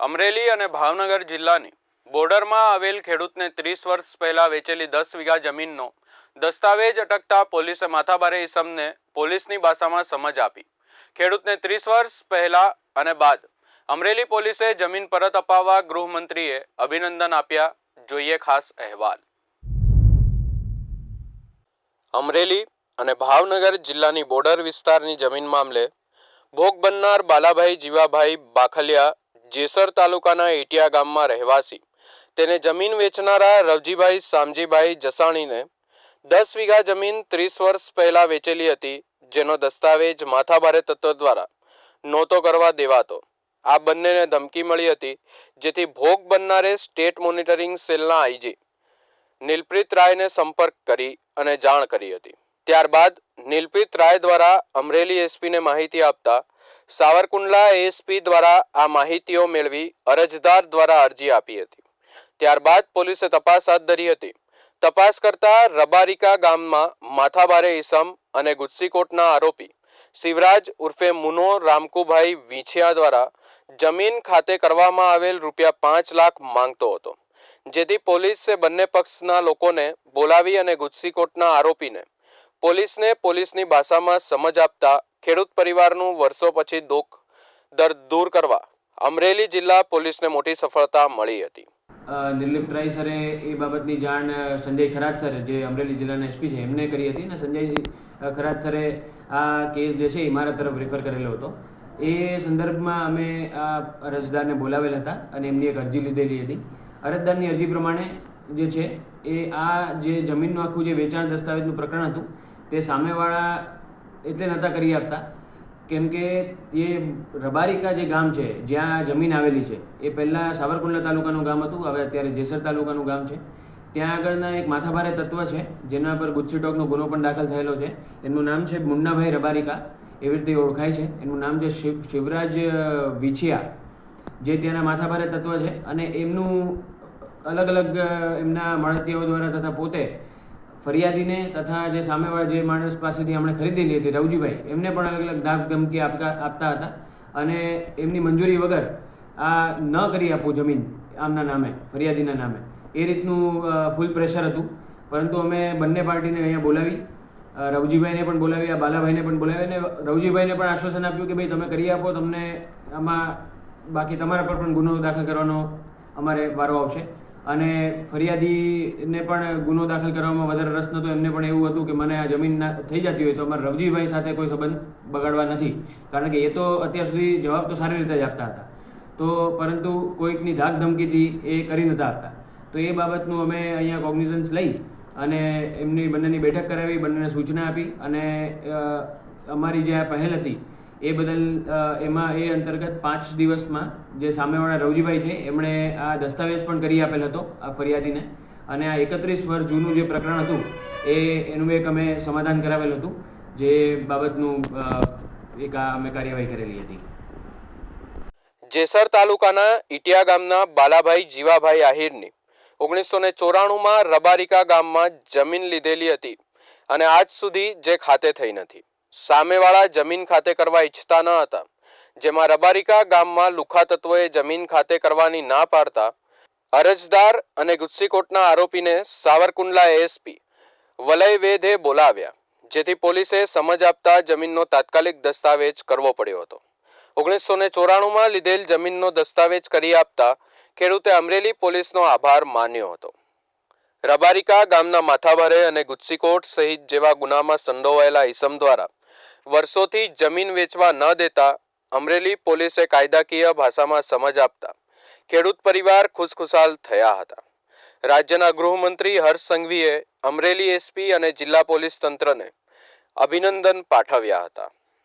અમરેલી અને ભાવનગર જિલ્લાની બોર્ડરમાં આવેલ ખેડૂતને ત્રીસ વર્ષ પહેલાં વેચેલી દસ વીઘા જમીનનો દસ્તાવેજ અટકતા પોલીસે માથાભારે ઈસમને પોલીસની ભાષામાં સમજ આપી. ખેડૂતને ત્રીસ વર્ષ પહેલાં અને બાદ અમરેલી પોલીસે જમીન પરત અપાવવા ગૃહમંત્રીએ અભિનંદન આપ્યા. જોઈએ ખાસ અહેવાલ. અમરેલી અને ભાવનગર જિલ્લાની બોર્ડર વિસ્તારની જમીન મામલે ભોગ બનનાર બાલાભાઈ જીવાભાઈ બાખલિયા જેસર તાલુકાના એટિયા ગામમાં રહેવાસી. તેને જમીન વેચનારા રવજીભાઈ સામજીભાઈ જસાણીને દસ વીઘા જમીન ત્રીસ વર્ષ પહેલા વેચેલી હતી, જેનો દસ્તાવેજ માથાભારે તત્વ દ્વારા નહોતો કરવા દેવાતો. આ બંનેને ધમકી મળી હતી, જેથી ભોગ બનનારે સ્ટેટ મોનિટરિંગ સેલના આઈજી નીલપ્રીત રાયને સંપર્ક કરી અને જાણ કરી હતી. ત્યારબાદ નીલપ્રીત રાય દ્વારા અમરેલી એસપીને માહિતી આપતા સાવરકુંડલા એએસપી દ્વારા આ માહિતીઓ મેળવી અરજદાર દ્વારા અરજી આપી હતી. ત્યારબાદ પોલીસે તપાસ હાથ ધરી હતી. તપાસ કરતા રબારિકા ગામમાં માથાબારે ઈસમ અને ગુજસીકોટના આરોપી શિવરાજ ઉર્ફે મુનો રામકુભાઈ વીંછિયા દ્વારા જમીન ખાતે કરવામાં આવેલ રૂપિયા પાંચ લાખ માંગતો હતો. જેથી પોલીસે બંને પક્ષના લોકોને બોલાવી અને ગુસ્સીકોટના આરોપીને પોલીસને પોલીસની ભાષામાં સમજ આપતા ખેડૂત પરિવારનું વર્ષો પછી દુઃખ દર્દ દૂર કરવા અમરેલી જિલ્લા પોલીસને મોટી સફળતા મળી હતી. દિલીપ રાય સરે એ બાબતની જાણ સંજય ખરાજ સરે, જે અમરેલી જિલ્લાના એસપી છે, એમને કરી હતી અને સંજય ખરાજ સરે આ કેસ જે છે એ મારા તરફ રેફર કરેલો હતો. એ સંદર્ભમાં અમે આ અરજદારને બોલાવેલ હતા અને એમની એક અરજી લીધેલી હતી. અરજદારની અરજી પ્રમાણે જે છે એ આ જે જમીનનું આખું જે વેચાણ દસ્તાવેજનું પ્રકરણ હતું, તે સામેવાળા એટલે નહોતા કરી આપતા. કેમ કે જે રબારિકા જે ગામ છે, જ્યાં જમીન આવેલી છે, એ પહેલાં સાવરકુંડલા તાલુકાનું ગામ હતું, હવે અત્યારે જેસર તાલુકાનું ગામ છે. ત્યાં આગળના એક માથાભારે તત્વ છે, જેના પર ગુચ્છી ટોકનો ગુનો પણ દાખલ થયેલો છે. એમનું નામ છે મુન્નાભાઈ રબારિકા. એવી રીતે ઓળખાય છે. એનું નામ છે શિવ, શિવરાજ વિછિયા, જે ત્યાંના માથાભારે તત્વ છે. અને એમનું અલગ અલગ એમના મળતીઓ દ્વારા તથા પોતે ફરિયાદીને તથા જે સામેવાળા જે માણસ પાસેથી આપણે ખરીદેલી હતી, રવજીભાઈ, એમને પણ અલગ અલગ ધાક ધમકી આપતા આપતા હતા અને એમની મંજૂરી વગર આ ન કરી આપવું જમીન, આમના નામે, ફરિયાદીના નામે. એ રીતનું ફૂલ પ્રેશર હતું. પરંતુ અમે બંને પાર્ટીને અહીંયા બોલાવી રવજીભાઈને પણ બોલાવી, આ બાલાભાઈને પણ બોલાવી અને રવજીભાઈને પણ આશ્વાસન આપ્યું કે ભાઈ તમે કરી આપો, તમને આમાં બાકી તમારા પર પણ ગુનો દાખલ કરવાનો અમારે વારો આવશે. અને ફરિયાદીને પણ ગુનો દાખલ કરવામાં વધારે રસ નહોતો. એમને પણ એવું હતું કે મને આ જમીન થઈ જતી હોય તો અમારે રવજીભાઈ સાથે કોઈ સંબંધ બગાડવા નથી. કારણ કે એ તો અત્યાર સુધી જવાબ તો સારી રીતે જ આપતા હતા. તો પરંતુ કોઈકની ધાક ધમકીથી એ કરી નહોતા આપતા તો એ બાબતનું અમે અહીંયા કોગ્નિઝન્સ લઈ અને એમની બંનેની બેઠક કરાવી, બંનેને સૂચના આપી અને અમારી જે આ પહેલ હતી એ બદલ એમાં એ અંતર્ગત પાંચ દિવસમાં જે સામેવાળા રવજીભાઈ છે, એમણે આ દસ્તાવેજ પણ કરી આપેલ હતો, આ ફરિયાદીને. અને આ એકત્રીસ વર્ષ જૂનું જે પ્રકરણ હતું, એ, એનું એક અમે સમાધાન કરાવેલ હતું, જે બાબતનું એક અમે કાર્યવાહી કરેલી હતી. જેસર તાલુકાના ઇટિયા ગામના બાલાભાઈ જીવાભાઈ આહિરની ઓગણીસો ને ચોરાણુંમાં રબારિકા ગામમાં જમીન લીધેલી હતી અને આજ સુધી જે ખાતે થઈ નથી. સામેવાળા જમીન ખાતે કરવા ઈચ્છતા ન હતા. જેમાં રબારિકા ગામમાં લુખા તત્વોએ જમીન ખાતે કરવાની ના પાડતા અરજદાર અને ગુસ્સીકોટના આરોપીને સાવરકુંડલા એએસપી વલય વેધે બોલાવ્યા, જેથી પોલીસે સમજ આપતા જમીનનો તાત્કાલિક દસ્તાવેજ કરવો પડ્યો હતો. ઓગણીસો ને ચોરાણુંમાં લીધેલ જમીનનો દસ્તાવેજ કરી આપતા ખેડૂતે અમરેલી પોલીસનો આભાર માન્યો હતો. રબારિકા ગામના માથાભારે અને ગુસ્સીકોટ સહિત જેવા ગુનામાં સંડોવાયેલા ઇસમ દ્વારા વર્ષોથી જમીન વેચવા ન દેતા અમરેલી પોલીસે કાયદાકીય ભાષામાં સમજ આપતા ખેડૂત પરિવાર ખુશખુશાલ થયા હતા. રાજ્યના ગૃહમંત્રી હર્ષ સંઘવીએ અમરેલી એસપી અને જિલ્લા પોલીસ તંત્રને અભિનંદન પાઠવ્યા હતા.